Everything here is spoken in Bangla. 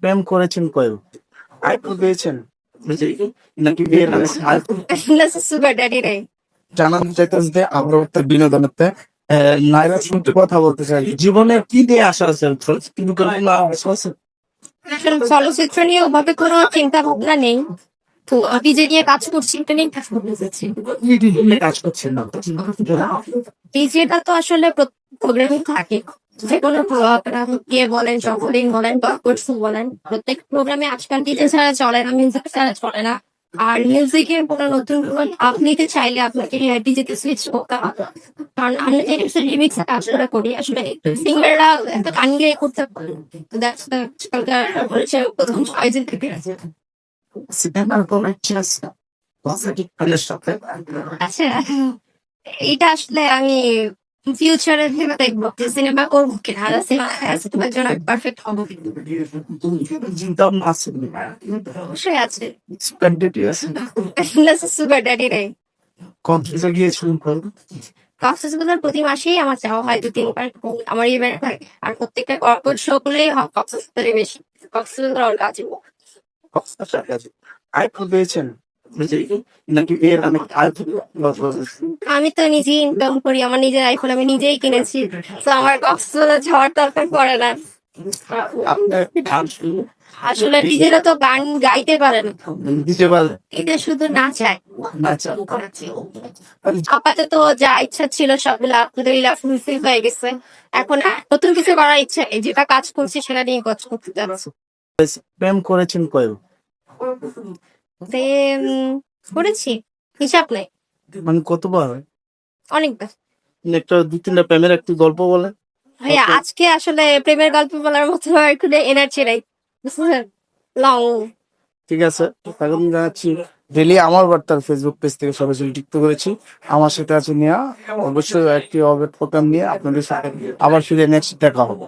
প্রেম করেছেন কয় আইফোন পেয়েছেন? নাকি? সুগার ড্যাডি চাইতেন যে আমরা একটা বিনোদনতে নাইরা শুনতে কথা বলতে চাই। জীবনে কি দিয়ে আশা আছে কিন্তু কোনো আশা আছে? চলচ্চিত্র নিয়ে ওভাবে কোনো চিন্তা ভাবনা নেই। তো আমি যে নিয়ে কাজ করছি এটা নিয়ে কাজ করতে চাচ্ছি। কাজ করছেন? না ডিজেটা তো আসলে প্রোগ্রামে থাকে। যে কোনো প্রোগ্রাম কে বলেন জফলিং বলেন বা কোর্সু বলেন প্রত্যেক প্রোগ্রামে আজকাল ডিজে ছাড়া চলে না মিউজিক ছাড়া চলে না। আর মিউজিকের কোনো নতুন কোনো আপ নিতে চাইলে আপনাকে ডিজেতে সুইচ করতে হবে। কারণ আমি যে রিমিক্স কাজ করে করি আসলে সিঙ্গাররা একটা গান গিয়ে করতে পারে দ্যাটস দ্য আজকালকার বলেছে প্রথম চয়েসের থেকে আছে সিনেমার কোন ইচ্ছা পজিটিভ ফ্রেন্ডের আচ্ছা এটা আসলে আমি ফিউচারে ভেবে দেখব সিনেমা করব কিনা আর সিনেমার জন্য পারফেক্ট হব কিনা। চিন্তা আছে অবশ্যই আছে স্পেন্ডেড আছে। সুগার ড্যাডি রে কনফিউজে গিয়েছিলেন কক্সবাজার প্রতি মাসেই আমার যাওয়া হয় দু তিনবার আমার ইভেন্ট হয়। আর প্রত্যেকটা কর্পোরেট শো করলেই কক্সবাজারে বেশি। কক্সবাজার অল কাজে। আইফোন পেয়েছেন আমি তো নিজেই ইনকাম করি, আমার নিজের আইফোন আমি নিজেই কিনেছি। তো আমার কক্সবাজার যাওয়ার দরকার পড়ে না। আসলে নিজেরা তো গান গাইতে পারে না। দিতে পারলেন এটা শুধু নাচায়। আচ্ছা আপাতত যা ইচ্ছা ছিল সবগুলো আলহামদুলিল্লাহ ফুলফিল হয়ে গেছে। এখন নতুন কিছু করার ইচ্ছা যেটা কাজ করছি সেটা নিয়ে কাজ করতে যাচ্ছি। প্রেম করেছেন কয় উম, করেছি। হিসাব নেই। মানে কতবার? অনেকবার। একটা দু তিনটা প্রেমের একটি গল্প বলে। ভাইয়া আজকে আসলে প্রেমের গল্প বলার মতো একটু এনার্জি নাই। লং। ঠিক আছে এখন জানাচ্ছি ডেলি আমার বার্তার ফেসবুক পেজ থেকে সরাসরি যুক্ত করেছি আমার সাথে আছে নিয়ে। অবশ্যই একটি অবেট প্রোগ্রাম নিয়ে আপনাদের সাথে আবার ফিরে নেক্সট দেখা হবে।